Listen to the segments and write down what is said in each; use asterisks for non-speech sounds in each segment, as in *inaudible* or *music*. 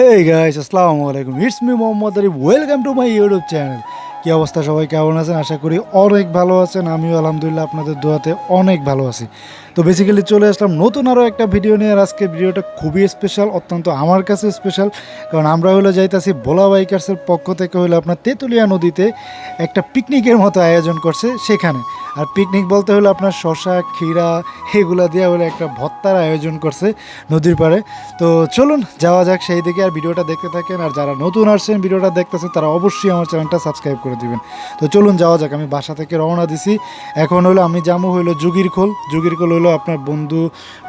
হে guys আসসালামু আলাইকুম। It's me Mohammad Arif welcome to my YouTube channel কি অবস্থা সবাই? কেমন আছেন? আশা করি অনেক ভালো আছেন। আমিও আলহামদুলিল্লাহ আপনাদের দোয়াতে অনেক ভালো আছি। তো বেসিক্যালি চলে আসলাম নতুন আরও একটা ভিডিও নিয়ে, আর আজকে ভিডিওটা খুবই স্পেশাল অত্যন্ত আমার কাছে স্পেশাল কারণ আমরা হলো যাইতাছি বোলা বাইকার্সের পক্ষ থেকে হলো আপনার তেঁতুলিয়া নদীতে একটা পিকনিকের মতো আয়োজন করছে সেখানে। আর পিকনিক বলতে হলো আপনার শশা ক্ষীরা, এগুলা দিয়ে হলো একটা ভত্তার আয়োজন করছে নদীর পাড়ে। তো চলুন, যাওয়া যাক সেই দিকে, আর ভিডিওটা দেখতে থাকেন, আর যারা নতুন আসছেন ভিডিওটা দেখতেছেন, তারা অবশ্যই আমার চ্যানেলটা সাবস্ক্রাইব করে দিবেন। তো চলুন যাওয়া যাক, আমি বাসা থেকে রওনা দিছি। এখন হলো আমি যাব হইল যুগির খোল যুগির খোল হলো আপনার বন্ধু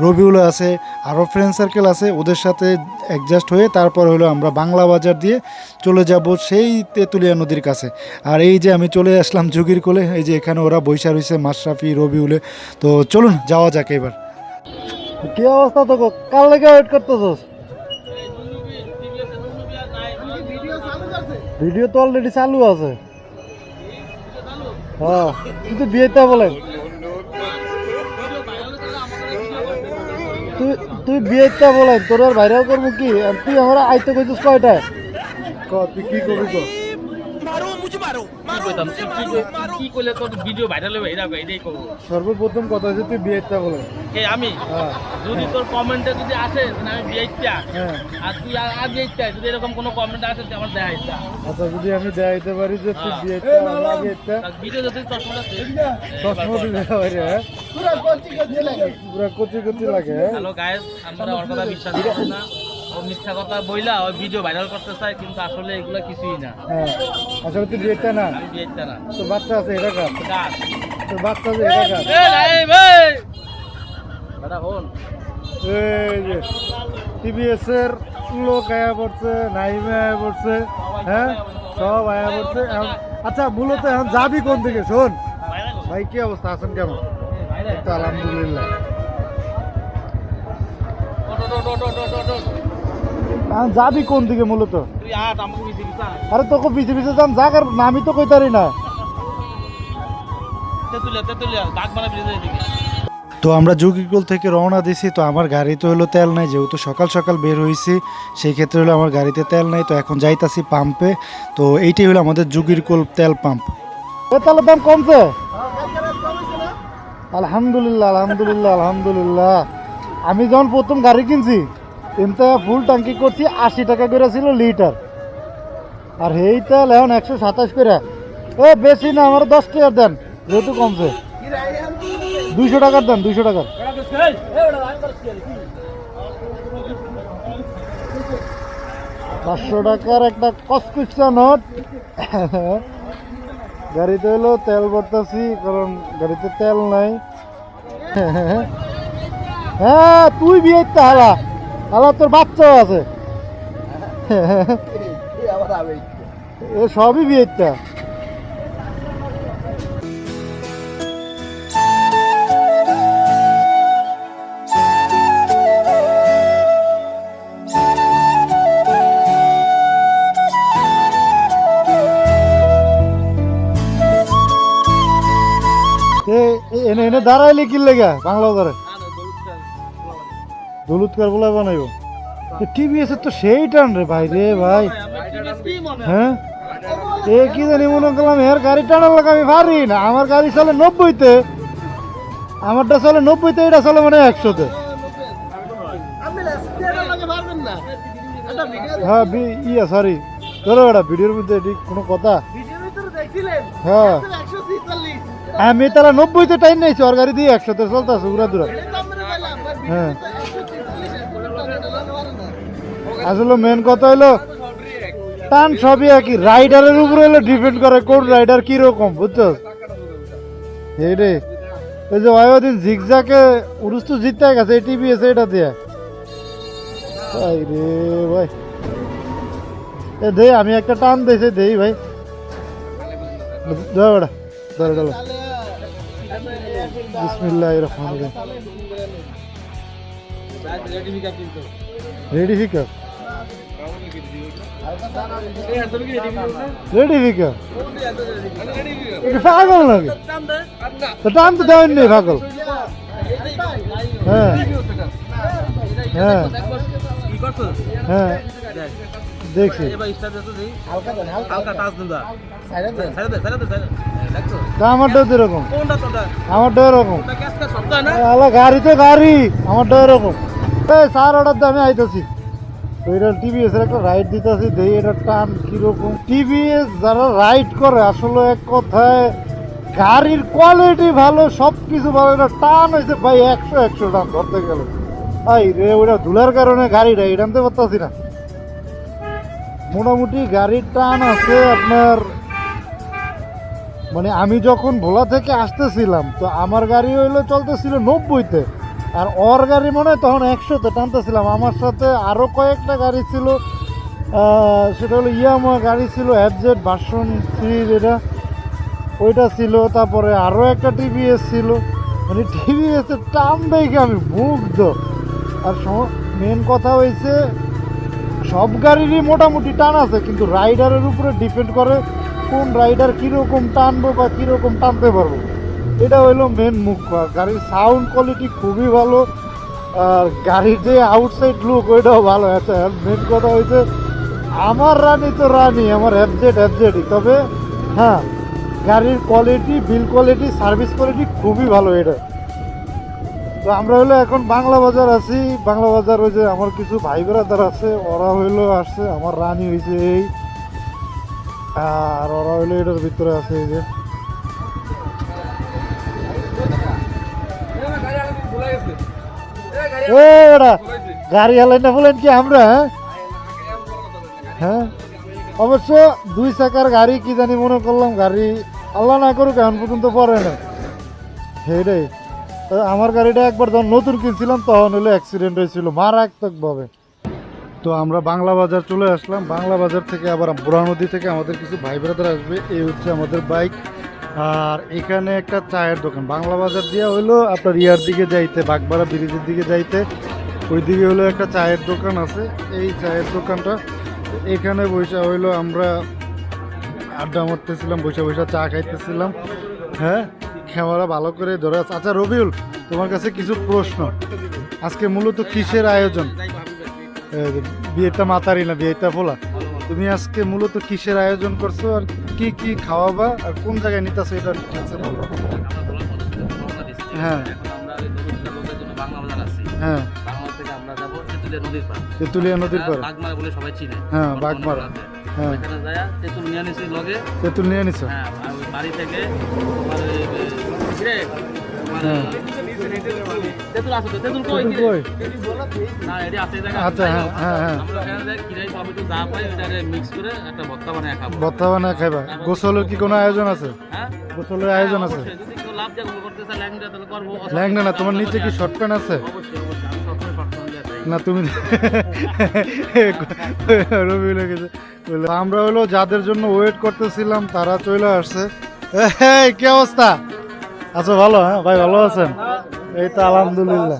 রবিউল আছে, আরও ফ্রেন্ড সার্কেল আছে, ওদের সাথে অ্যাডজাস্ট হয়ে তারপর হলো আমরা বাংলা বাজার দিয়ে চলে যাব সেই তেঁতুলিয়া নদীর কাছে। আর এই যে আমি চলে আসলাম যুগির কোলে, এই যে এখানে ওরা বৈশা রয়েছে মাশরাফি রবিউলে তো চলুন, যাওয়া যাক এবার। কি অবস্থা তো কাল লেগে ওয়েট করতেছস? ভিডিও তো অলরেডি চালু আছে। হ্যাঁ কিন্তু বিয়েটা বলেন তুই তুই বিয়েটা বলেন তোর ভাইরাল করব কি? তুই আমার আইতে কইছিস কয়টায়? তুই কি করবি তো সর্বপ্রথম কথা হচ্ছে তুই বিয়েটা বলেন কে আমি? হ্যাঁ। যদি তোর কমেন্টে যদি আসে আমি বিয়েটা হ্যাঁ। আর তুই আর বিয়েটা যদি এরকম কোনো কমেন্ট আসে আমার দেখা ইচ্ছা আচ্ছা যদি আমি দেখাইতে পারি যে তুই হ্যাঁ। বিয়েটা আমার বিয়েটা ভিডিও যদি চশমাটা চশমা দিলে হ্যাঁ পুরা কচি কচি লাগে। হ্যাঁ। হ্যালো গায়েস আমরা ওর কথা বিশ্বাস করি না। ও মিথ্যা কথা বইলা ওই ভিডিও ভাইরাল করতে চায় কিন্তু আসলে এগুলো কিছুই না। হ্যাঁ আসলে তুই বিয়েটা না। আমি বিয়েটা না। তোর বাচ্চা আছে এটা তোর বাচ্চা আছে এটা কার? এ নাই ভাই বেটা হন এই যে টিভিএস এর লোক আয়া পড়ছে নাইমে আয়া পড়ছে হ্যাঁ? সব আয়া পড়ছে। আচ্ছা মূলত এখন যাবি কোন দিকে? শোন। ভাই কি অবস্থা? আছেন কেমন? আলহামদুলিল্লাহ। যাবি কোন দিকে মূলত? আরে তোকে পিছে পিছে যাম যাক আর আমি তো কইতারি না। তো আমরা যোগীকুল থেকে রওনা দিছি তো আমার গাড়িতে হলো তেল নাই যেহেতু সকাল সকাল বের হয়েছি সেই ক্ষেত্রে হলো আমার গাড়িতে তেল নাই তো এখন যাইতাছি পাম্পে তো এইটাই হলো আমাদের যোগীরকুল তেল পাম্প তেলের দাম কমছে? আলহামদুলিল্লাহ আলহামদুলিল্লাহ আলহামদুলিল্লাহ। আমি যখন প্রথম গাড়ি কিনছি এমতে ফুল ট্যাঙ্কি করছি, আশি টাকা করে ছিল লিটার। আর এই তেল এখন একশো সাতাশ করে। এ, বেশি না, আমার দশ টাকা দেন যেহেতু কমছে। দুইশো টাকার দেন, দুইশো টাকার। পাঁচশো টাকার একটা কসকুচা নোট। গাড়িতে হলো তেল ভরতাছি, কারণ গাড়িতে তেল নাই। হ্যাঁ তুই বিয়ে হালা। হালা তোর বাচ্চাও আছে। এ সবই বিয়েটা। এনে এনে দাঁড়াইলে কি লেগা বাংলা করে দলুৎ কার বলা বানাইব? টিভিএস তো সেই টান রে ভাই রে ভাই। হ্যাঁ? এ কি জানি মনে করলাম এর গাড়ি টানার লাগে আমি পারি না। আমার গাড়ি চলে নব্বইতে। আমারটা চলে নব্বইতে, এটা চলে মানে একশোতে। হ্যাঁ ইয়া সরি ধরো বেটা ভিডিওর মধ্যে এটি কোনো কথা? হ্যাঁ। আমি তারা নব্বইতে টাইম নিয়েছি, ওর গাড়ি দিয়ে একশোতে চলতেছে উড়া দূরা হ্যাঁ। আসলে মেন কথা হলো টান সবই একই। রাইডারের উপরে হলো ডিপেন্ড করে কোন রাইডার কি রকম বুঝছ এই রে ওই যে ওই দিন জিগজাকে উরুস তো জিততে গেছে এই টিভি এসে এটা দিয়ে। ভাই রে ভাই। এ দে আমি একটা টান দিয়েছি দেই ভাই। ধর বেটা ধর চলো বিসমিল্লাহ রহমান রেডি ফিকার রেডি পাগল নাকি তো টান তো দেওয়ার নেই পাগল হ্যাঁ হ্যাঁ হ্যাঁ দেখছি আমারটাও তো এরকম। আমারটাও এরকম। গাড়ি তো গাড়ি। আমারটাও এরকম। এই স্যার অর্ডার দিয়ে আমি আইতেছি। তো এটা টিভিএস এর একটা রাইড দিতেছি, দেই এটা টান কীরকম? টিভিএস যারা রাইড করে, আসলে এক কথায় গাড়ির কোয়ালিটি ভালো সব কিছু ভালো, এটা টান হয়েছে ভাই একশো একশো টান ধরতে গেলে। আই রে ওটা ধুলার কারণে গাড়িটা আনতে পারতাছি না। মোটামুটি গাড়ির টান আছে আপনার মানে আমি যখন ভোলা থেকে আসতেছিলাম, তো আমার গাড়ি হইল চলতেছিল নব্বইতে। আর ওর গাড়ি মনে হয় তখন একশোতে টানতেছিলাম। আমার সাথে আরও কয়েকটা গাড়ি ছিল। সেটা হলো ইয়ামা গাড়ি ছিল অ্যাবজেট ভার্সন থ্রির এটা ওইটা ছিল, তারপরে আরও একটা টিভিএস ছিল। মানে টিভিএস এর টান দেখে আমি মুগ্ধ। আর মেন কথা হয়েছে সব গাড়িরই মোটামুটি টান আছে, কিন্তু রাইডারের উপরে ডিপেন্ড করে কোন রাইডার কীরকম টানবো বা কীরকম টানতে পারব। এটা হইল মেন মুখ্য আর গাড়ির সাউন্ড কোয়ালিটি খুবই ভালো, আর গাড়ির যে আউটসাইড লুক ওইটাও ভালো। আর মেন কথা হয়েছে আমার রানি তো রানি, আমার অ্যাবজেট অ্যাবজেটই তবে হ্যাঁ গাড়ির quality build quality service quality খুবই ভালো এটা। তো আমরা হইল এখন বাংলা বাজার আছি। বাংলা বাজার ওই যে আমার কিছু ভাই বেড়াদার আছে, ওরা হইল আসছে, আমার রানি হয়েছে এই। আর ওরা হইল এটার ভিতরে আছে এই যে। গাড়ি হালাই না বলেন কি আমরা হ্যাঁ? হ্যাঁ? অবশ্য দুই চাকার গাড়ি কি জানি মনে করলাম, গাড়ি আল্লাহ না করুক, এখন পর্যন্ত পরে না সেইটাই। আমার গাড়িটা একবার যখন নতুন কিনছিলাম, তখন হলে অ্যাক্সিডেন্ট হয়েছিল, মারাত্মকভাবে। তো আমরা বাংলা বাজার চলে আসলাম। বাংলা বাজার থেকে আবার বুড়া নদী থেকে আমাদের কিছু ভাই ব্রাদার আসবে। এই হচ্ছে আমাদের বাইক আর এখানে একটা চায়ের দোকান। বাংলা বাজার দিয়ে হইল আপনার ইয়ার দিকে যাইতে, বাগবাড়া ব্রিজের দিকে যাইতে। ওই দিকে হলো একটা চায়ের দোকান আছে। এই চায়ের দোকানটা, এখানে বসে হইল আমরা আড্ডা মারতেছিলাম, বসে বসে চা খাইতেছিলাম। হ্যাঁ খেওয়ারা ভালো করে ধরে আচ্ছা রবিউল, তোমার কাছে কিছু প্রশ্ন। আজকে মূলত কিসের আয়োজন? বিয়েটা মাতারি না, বিয়েটা বলা তুমি আজকে মূলত কিসের আয়োজন করছ আর কি কি খাওয়াবা আর কোন জায়গায় নিতেছো এটা বলো হ্যাঁ। হ্যাঁ থেকে আমরা যাব তেঁতুলিয়া নদীর পার হ্যাঁ, বাগমারা। হ্যাঁ। তেঁতুল নিয়ে নিছি লগে। তেঁতুল নিয়ে নিছো হ্যাঁ বাড়ি থেকে হ্যাঁ। আচ্ছা, হ্যাঁ, হ্যাঁ, হ্যাঁ। ভর্তা বানায় খাইবা? গোসলের কি কোনো আয়োজন আছে? হ্যাঁ? গোসলের আয়োজন আছে? ল্যাংড়া, না তোমার নিচে কি। শর্ট প্যান্ট আছে। না তুমি *laughs* রবি লেগেছে আমরা হলো যাদের জন্য ওয়েট করতেছিলাম তারা চলে আসছে। কি অবস্থা? আচ্ছা ভালো হ্যাঁ ভাই ভালো আছেন? এই তো আলহামদুলিল্লাহ।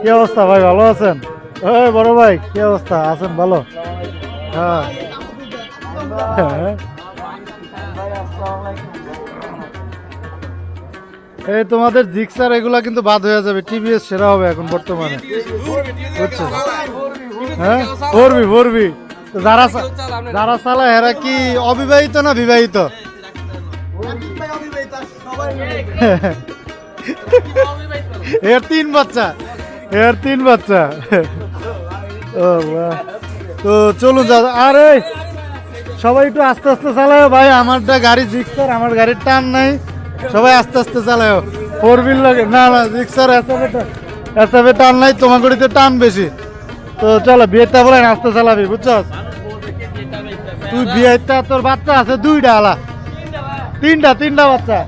কি অবস্থা, ভাই, ভালো আছেন? ওই বড় ভাই, কি অবস্থা? আছেন ভালো? হ্যাঁ। এই তোমাদের জিক্সার, এগুলা কিন্তু বাদ হয়ে যাবে। টিভিএস সেরা হবে এখন বর্তমানে। হ্যাঁ? ভরবি ভরবি। যারা যারা এরা কি অবিবাহিত না বিবাহিত? *laughs* এর তিন বাচ্চা। এর তিন বাচ্চা। ও বাহ। তো চলুন যা। আরে, সবাই একটু আস্তে আস্তে চালায় ভাই, আমারটা গাড়ি জিক্সার, আমার গাড়ির টান নাই। সবাই আস্তে আস্তে চালায় ফোর হুইল লাগে। না না, জিক্সার এসএফে টান নাই তোমার গাড়িতে টান বেশি। তো চলো, বিয়েটা বলেন, আস্তে চালাবি, বুঝছস? তুই বিয়েটা, তোর বাচ্চা আছে দুইটা, আলা। তিনটা তিনটা বাচ্চা।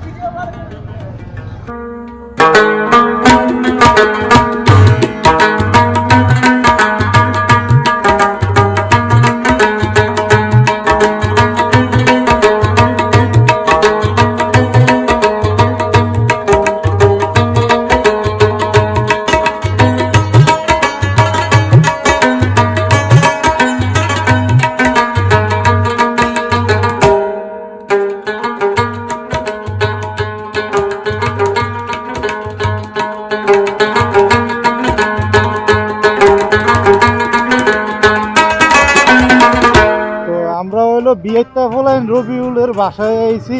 বিয়েটা ফলাইন রবিউলের বাসায় আইছি।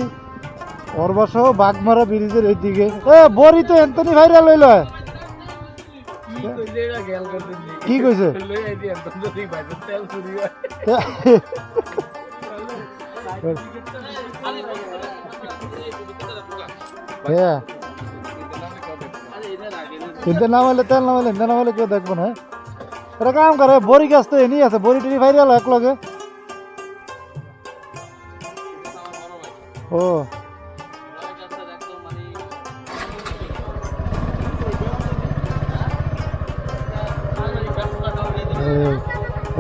ওর বাসাও বাগমারা ব্রিজের এইদিকে এ বড়ি তো এন্তনি ভাইরাল হইল। কি কইছে? হ্যাঁ। হলে তেল নাম হলে কেউ দেখব না এটা কাম করে বড়ি গাছ তো এনি আছে বড়ি টড়ি ভাইরাল এক লগে ও।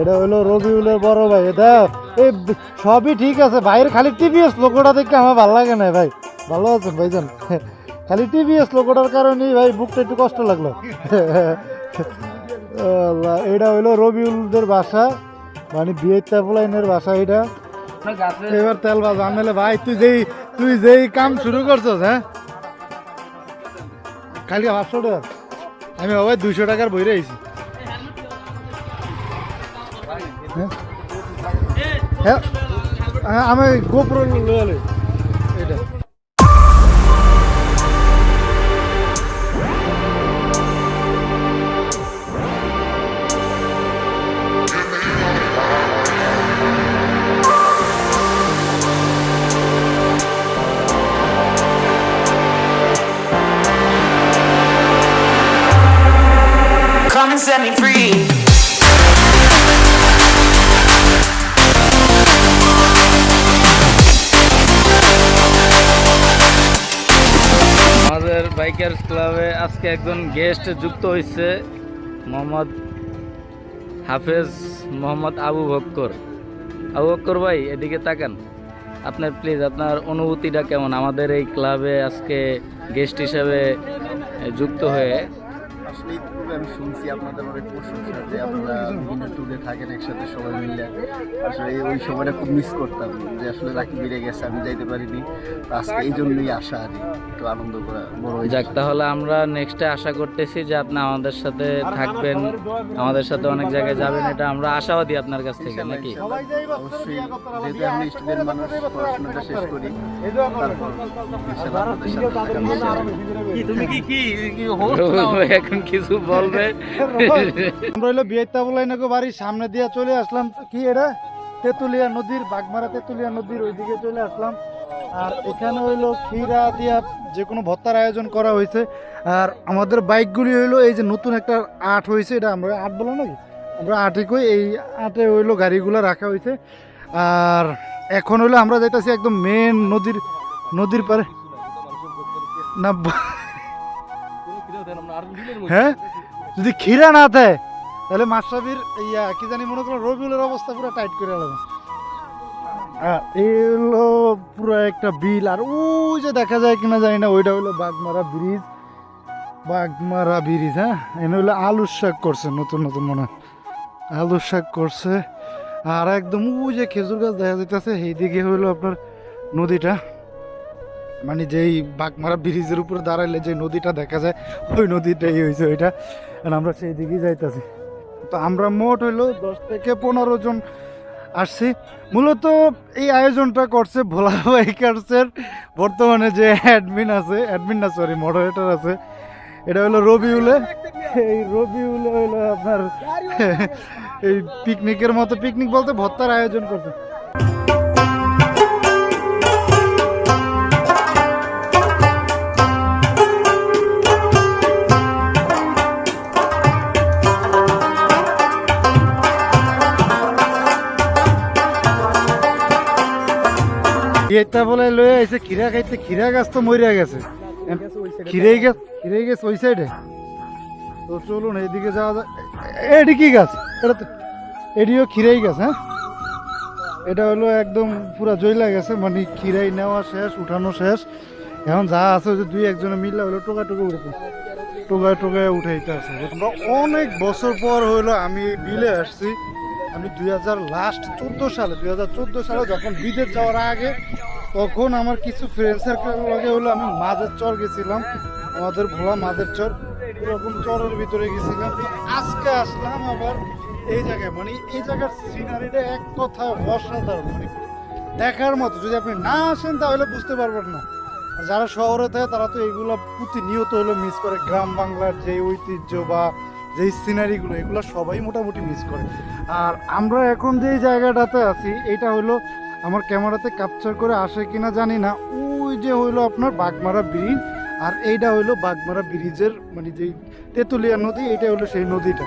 এটা হলো রবিউলের বড় ভাই, এটা? এই সবই ঠিক আছে, ভাইয়ের খালি টিভিএস লোকটা দেখে আমার ভালো লাগে না ভাই। ভালো আছেন ভাইজান? খালি টিভিএস লোকটার কারণেই ভাই বুকটা একটু কষ্ট লাগল। এটা হইল রবিউলদের বাসা মানে বিয়ের ট্যাপলাইনের বাসা এটা। এবার তেল বাজ আনলে ভাই তুই যেই তুই যেই কাম শুরু করছস হ্যাঁ? কালকে পাঁচশো টাকা। আমি বাবা দুইশো টাকার বই হ্যাঁ? হ্যাঁ? হ্যাঁ, আমি গোপুর লয়ালে set me free. আমাদের বাইকার্স ক্লাবে আজকে একজন গেস্ট যুক্ত হয়েছে মোহাম্মদ হাফেজ মোহাম্মদ আবু বক্কর। আবু বক্কর ভাই এদিকে তাকান। আপনার প্লিজ আপনার অনুভূতিটা কেমন? আমাদের এই ক্লাবে আজকে গেস্ট হিসেবে যুক্ত হয়ে আমি শুনছি আপনাদের অনেক প্রশংসা যে আপনারা বিভিন্ন ট্যুরে থাকেন একসাথে সবাই মিলে। আসলে ওই সময়টা খুব মিস করতাম যে আসলে রাখি বেড়ে গেছে আমি যাইতে পারিনি। আজকে এই জন্যই আসা আর একটু আনন্দ করা বড় যাক তাহলে আমরা নেক্সটে আশা করতেছি যে আপনি আমাদের সাথে থাকবেন আমাদের সাথে অনেক জায়গায় যাবেন এটা আমরা আশাবাদী আপনার কাছ থেকে নাকি? অবশ্যই যেহেতু আমি স্টুডেন্ট মানুষ পড়াশোনাটা শেষ করি তারপর আপনাদের সাথে থাকার। তুমি কি কি এখন কিছু বলবে? আমরা হইল বিয়েটা বলাই নাকি বাড়ির সামনে দিয়ে চলে আসলাম। কি এটা? তেতুলিয়া নদীর বাগমারা তেতুলিয়া নদীর ওইদিকে চলে আসলাম। আর এখানে হইল ক্ষীরা দিয়া যে কোনো ভত্তার আয়োজন করা হয়েছে। আর আমাদের বাইকগুলি হইল এই যে নতুন একটা আট হয়েছে এটা আমরা আট বলো নাকি? আমরা আটই কই এই আটে হইল গাড়িগুলো রাখা হয়েছে। আর এখন হইল আমরা যাইতাছি একদম মেন নদীর নদীর পারে। না হ্যাঁ? যদি ক্ষীরা না দেয়, তাহলে মাসাবির ইয়া, কি জানি মনে করো, রবিউলের অবস্থা পুরো টাইট করে আলাদা। এলো পুরো একটা বিল, আর ওই যে দেখা যায় কিনা জানি না, ওইটা হইল বাগমারা ব্রিজ। বাগমারা ব্রিজ হ্যাঁ? এনে হইল আলুর শাক করছে, নতুন নতুন মনে। আলুর শাক করছে, আর একদম ওই যে খেজুর গাছ দেখা যাইতেছে এই দিকে হইল আপনার নদীটা। মানে যেই বাগমারা ব্রিজের উপরে দাঁড়াইলে যে নদীটা দেখা যায়, ওই নদীটাই হয়েছে ওইটা। আর আমরা সেই দিকেই যাইতাছি। তো আমরা মোট হইল দশ থেকে পনেরো জন আসছি। মূলত এই আয়োজনটা করছে ভোলা বাইকার্সের বর্তমানে যে অ্যাডমিন আছে অ্যাডমিন না সরি মডারেটর আছে। এটা হলো রবিউলে। এই রবিউলে হইল আপনার *laughs* এই পিকনিকের মতো পিকনিক বলতে ভত্তার আয়োজন করছে। এটা বলে লয়ে আইছে খিরা খাইতে খিরা গাছ তো মরিয়া গেছে। খিরেই গাছ খিরেই গাছ ওই সাইডে তো চলুন, এইদিকে যাওয়া যায় এডি কি গাছ? এটা তো এডিও খিরাই গাছ হ্যাঁ? এটা হলো একদম পুরা জইলা গেছে মানে খিরাই নেওয়া শেষ, উঠানো শেষ। এখন যা আছে যে দুই একজনে মিললে হলো টোকা টোকা উঠে। টোকায় টোকায় উঠাইতে আছে। অনেক বছর পর হইল আমি বিলে আসছি। আমি দুই হাজার লাস্ট চোদ্দ সালে, দুই হাজার চোদ্দ সালে যখন বিদেশ যাওয়ার আগে, তখন আমার কিছু ফ্রেন্ড সার্কেল লগে হলো আমি মাঝের চর গেছিলাম, আমাদের ভোলা মাঝের চর, এরকম চরের ভিতরে গেছিলাম। আজকে আসলাম আবার এই জায়গায় মানে এই জায়গার সিনারিটা এক কথা অসাধারণ মানে দেখার মতো। যদি আপনি না আসেন, তাহলে বুঝতে পারবেন না। যারা শহরে থাকে, তারা তো এগুলো প্রতিনিয়ত হলো মিস করে। গ্রাম বাংলার যে ঐতিহ্য বা যেই সিনারিগুলো এগুলো সবাই মোটামুটি মিস করে। আর আমরা এখন যেই জায়গাটাতে আছি, এটা হলো আমার ক্যামেরাতে ক্যাপচার করে আসে কিনা জানি না। ওই যে হইল আপনার বাগমারা ব্রিজ আর এইটা হইল বাগমারা ব্রিজের মানে যেই তেঁতুলিয়া নদী এটা হলো সেই নদীটা।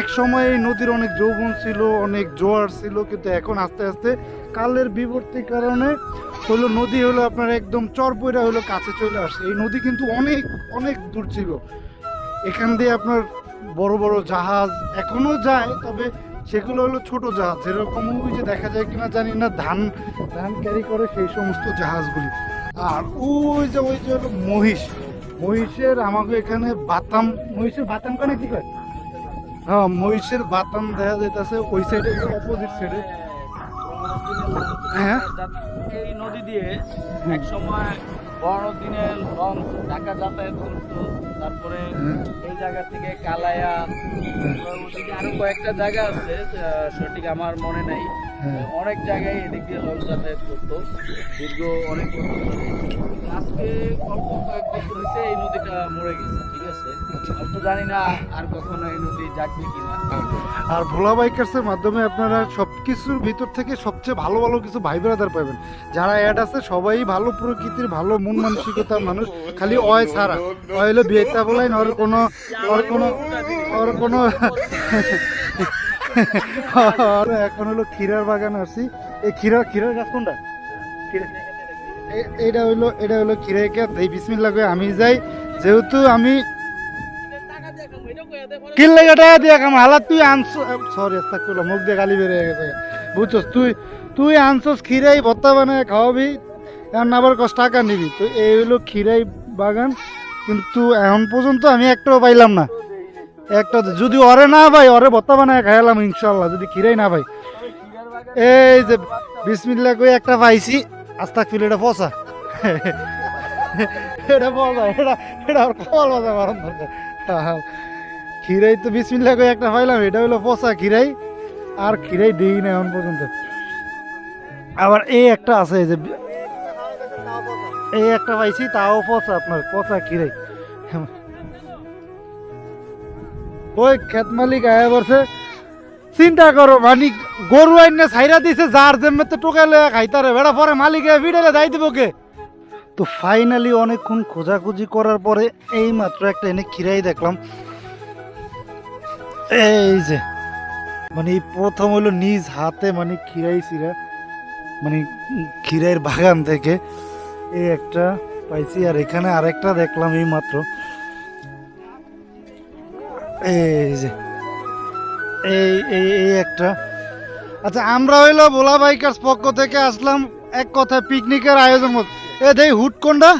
এক সময় এই নদীর অনেক যৌবন ছিল, অনেক জোয়ার ছিল, কিন্তু এখন আস্তে আস্তে কালের বিবর্তির কারণে হলো নদী হলো আপনার একদম চরপইরা হলো কাছে চলে আসে। এই নদী কিন্তু অনেক অনেক দূর ছিল। এখান দিয়ে আপনার বড় বড় জাহাজ এখনও যায় তবে সেগুলো হলো ছোট জাহাজ। যেরকম ওই যে দেখা যায় কিনা জানি না ধান ধান ক্যারি করে সেই সমস্ত জাহাজগুলি। আর ওই যে ওই যে মহিষ। মহিষের আমাকে এখানে বাতাম মহিষের বাতাম কানে কি কয়? হ্যাঁ মহিষের বাতাম দেখা যাইতেছে ওই সাইডে অপোজিট সাইডে হ্যাঁ। এই নদী দিয়ে এক সময় বড় দিনের লঞ্চ ঢাকা যাতায়াত করতো তারপরে এই জায়গা থেকে কালায়া ওদিকে আরও কয়েকটা জায়গা আছে সঠিক আমার মনে নাই। অনেক জায়গায় এদিক দিয়ে লঞ্চ যাতায়াত করতো দীর্ঘ অনেক বছর আজকে অল্প কয়েক বছর হয়েছে এই নদীটা মরে গেছে। আছে। তো জানি না আর কখনো এই নদী জাগবে কিনা। আর ভোলা বাইকার্সের মাধ্যমে আপনারা সব কিছুর ভিতর থেকে সবচেয়ে ভালো ভালো কিছু ভাই ব্রাদার পাবেন। যারা অ্যাড আছে সবাই ভালো প্রকৃতির ভালো মন মানসিকতার মানুষ খালি অয় ছাড়া। অয় হলো বিয়েটা বলাই ওর কোনো ওর কোনো ওর কোনো আর এখন হলো ক্ষীরার বাগান আসছি। এই ক্ষীরা ক্ষীরার গাছ কোনটা? ক্ষীরা- এটা হইল এটা হলো ক্ষীরাই কে এই বিসমিল্লা করে আমি যাই। যেহেতু আমি কাম তুই আনছ সরি তুই তুই খাওয়াবি কষ্ট টাকা নিবি। তো এই বাগান, কিন্তু এখন আমি একটাও পাইলাম না। একটা যদি অরে না ভাই অরে ভত্তা বানায় খাইলাম ইনশাল্লাহ, যদি খিরাই না ভাই এই যে বিসমিল্লা কই একটা পাইছি আস্তাগফিরুল্লাহ এটা পচা। *laughs* এটা পচা, এটা এটা আর কল বাজা মারণ দরকার। খিরাই তো বিসমিল্লা করে একটা পাইলাম, এটা হলো পচা খিরাই আর খিরাই দিই না এখন পর্যন্ত। আবার এই একটা আছে যে, এই একটা পাইছি, তাও পচা আপনার, পচা খিরাই ওই খেত মালিক আয়া বলছে চিন্তা করো মানে গরু আইনে ছাইরা দিছে, যার জেমে তো টোকালে খাইতারে বেড়া পরে মালিকে ভিড়েলে যাই দিব কে? তো ফাইনালি অনেকক্ষণ খোঁজাখুঁজি করার পরে এই মাত্র একটা এনে খিরাই দেখলাম। এই যে মানে এই প্রথম হলো নিজ হাতে মানে খিরাই সিরা মানে খিরাইয়ের বাগান থেকে এই একটা পাইছি, আর এখানে আরেকটা দেখলাম এই মাত্র। এই যে, এই এই এই একটা। আচ্ছা আমরা হইল ভোলা বাইকার্স পক্ষ থেকে আসলাম এক কথায় পিকনিকের আয়োজন। এ দেই, হুট কোনটা?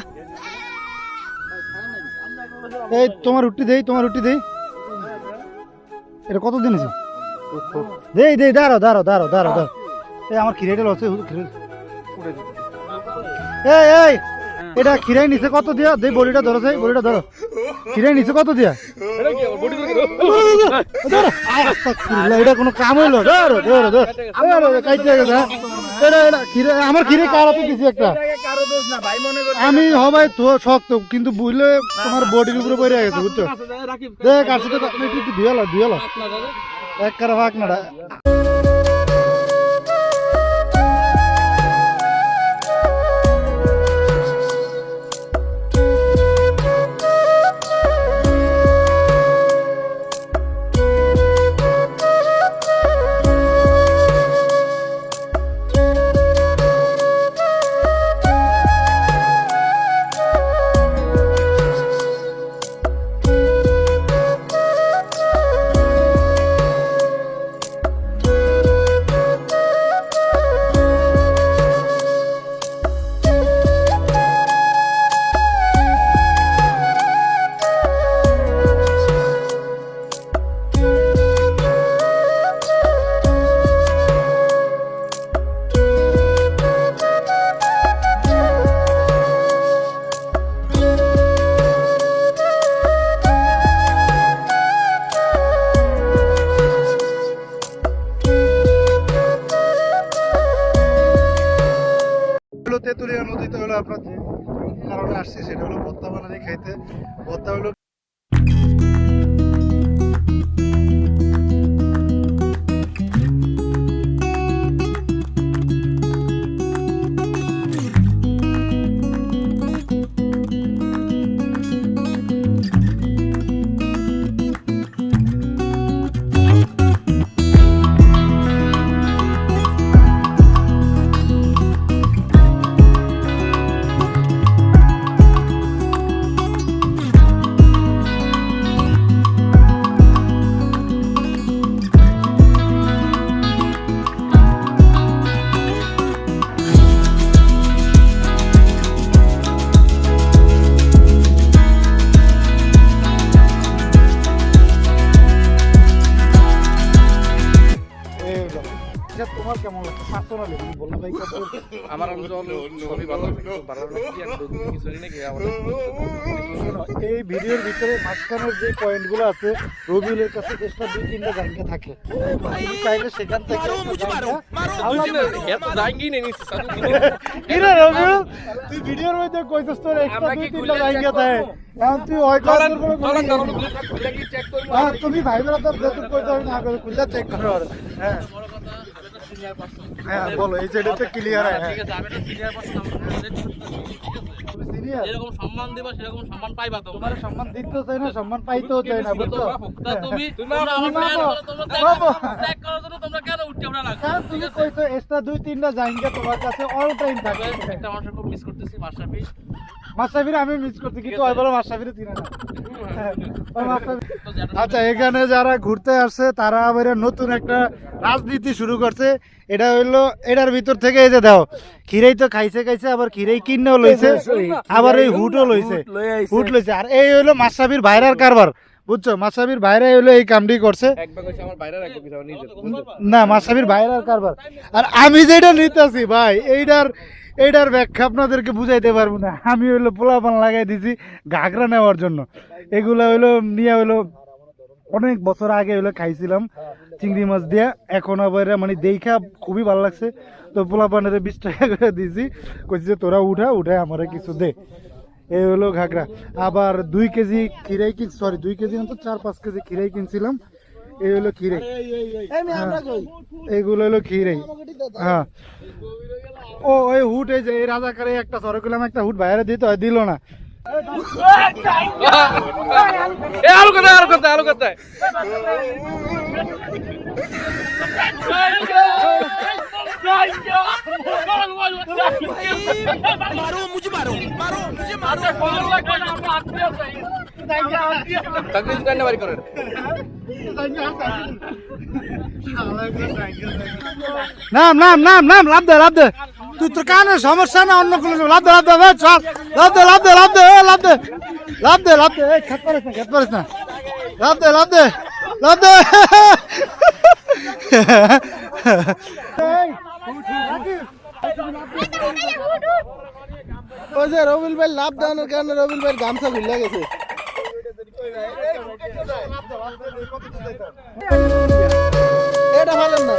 এই তোমার রুটি দেই, তোমার রুটি দেই। এটা কত দিন আছে দেই দেই দাঁড়ো দাঁড়ো দাঁড়ো দাঁড়ো দাঁড়ো এই, আমার খিরাইটা লসে এই এই, এটা খিরাই নিচে কত দিয়া? দেই, বড়িটা ধরো সেই বড়িটা ধরো। খিরাই নিচে কত দিয়া। এটা কোনো কাম হইল? ধরো ধরো ধরো কাইতে গেছে আমার কিরে কারাতে দিছি একটা? কারও আমি হবাই তো শক্ত কিন্তু বুঝলে তোমার বডির উপরে পড়ে গেছে বুঝছ? দেখ আসলে একটু ধুয়ালো ধুয়ালো এক কারা ভাগ না বানানি খাইতে ভত্তা এই ভিডিওর ভিতরে মাঝখানের যে পয়েন্টগুলো আছে রবিউলের কাছে চেষ্টা দুই তিনটা জায়গা থাকে। তুমি চাইলে সেখান থেকে তুই ভিডিওর মধ্যে কইছস তোর একটা দুই তিনটা জায়গা হ্যাঁ তুমি ভাইবেরা তো যেহেতু কইতে হবে না করে চেক করো। হ্যাঁ হ্যাঁ বলো এই সাইডে ক্লিয়ার হ্যাঁ ঠিক আছে আমি একটা সিনিয়র পার্সন তুমি সম্মান দেবা সেরকম সম্মান পাইবা তোমরা। তোমার সম্মান দিতেও চাই না সম্মান পাইতেও চাই না বুঝছ? তুমি তুমি তোমরা আমার তোমরা বাবা। করার জন্য তোমরা কেন উঠতে লাগবে কারণ তুমি কইছো এক্সট্রা দুই তিনটা জায়গা তোমার কাছে অল টাইম থাকে একটা মানুষের খুব মিস করতেছি মাশরাফি মাসাফির আমি মিস করছি কিন্তু ওই বলো মাসাফির চিনে না হ্যাঁ, আচ্ছা এখানে যারা ঘুরতে আসছে তারা আবার নতুন একটা রাজনীতি শুরু করছে। এটা হইল এটার ভিতর থেকে এই যে দাও খিরেই তো খাইছে খাইছে আবার খিরেই কিনেও লইছে আবার এই হুটও লইছে। হুট লইছে। আর এই হইল মাসাফির ভাইরার কারবার। বুঝছ? মাসাফির ভাইরা হইল এই কামটি করছে। না মাসাফির ভাইরার কারবার। আর আমি যেটা নিতেছি ভাই এইটার এইটার ব্যাখ্যা আপনাদেরকে বুঝাইতে পারব না। আমি হইল পোলাপান লাগাই দিছি ঘাগরা নেওয়ার জন্য। এগুলো হইল নিয়ে হইল অনেক বছর আগে হইল খাইছিলাম চিংড়ি মাছ দিয়ে। এখন আবার মানে দেখা খুবই ভালো লাগছে। তো পোলাপানের বিশ টাকা করে দিয়েছি কইছি যে তোরা উঠা উঠে আমার কিছু দে। এই হলো ঘাগরা আবার দুই কেজি খিরাই কিন সরি দুই কেজি না তো চার পাঁচ কেজি খিরাই কিনছিলাম এই হলো খিরাই হ্যাঁ, এইগুলো হলো খিরাই হ্যাঁ ও ওই হুট এই যে এই রাজাকারে একটা সরে করলাম একটা হুট বাইরে দিতে হয় দিল না আলু আলু কথা তাকলিফ কান্না বাড়ি করেন নাম নাম নাম নাম লাভ দে লাভ দে তুই তোর কানে সমস্যা না অন্য কোনো লাভ দে লাভ দে ভাই, চল লাভ দে লাভ দে লাভ দে লাভ দে লাভ দে লাভ দে খেত পারিস না খেত পারিস না লাভ দে লাভ দে লাভ দে এই, ওই যে রবিল ভাই লাভ দেওয়ানোর কারণে রবিল ভাই গামছা ভুলে গেছে। এটা ভালো না।